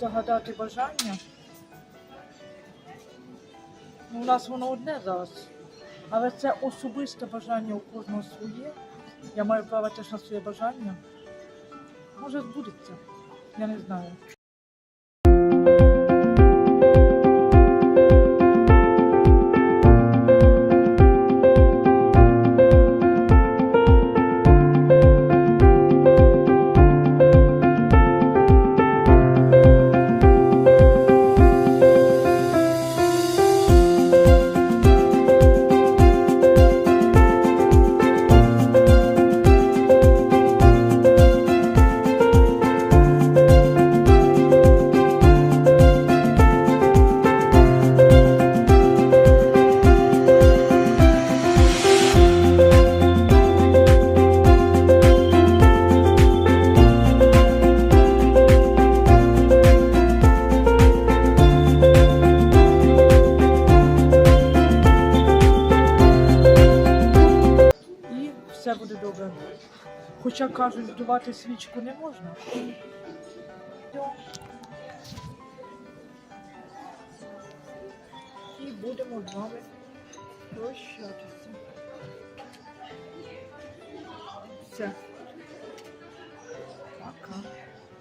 загадати бажання. Ну, У нас воно одне зараз. Але це особисте бажання у кожного своє. Я маю право теж на своє бажання. Може збудеться. Я не знаю. Все буде добре. Хоча кажуть, здувати свічку не можна. І будемо з вами прощатися. Все.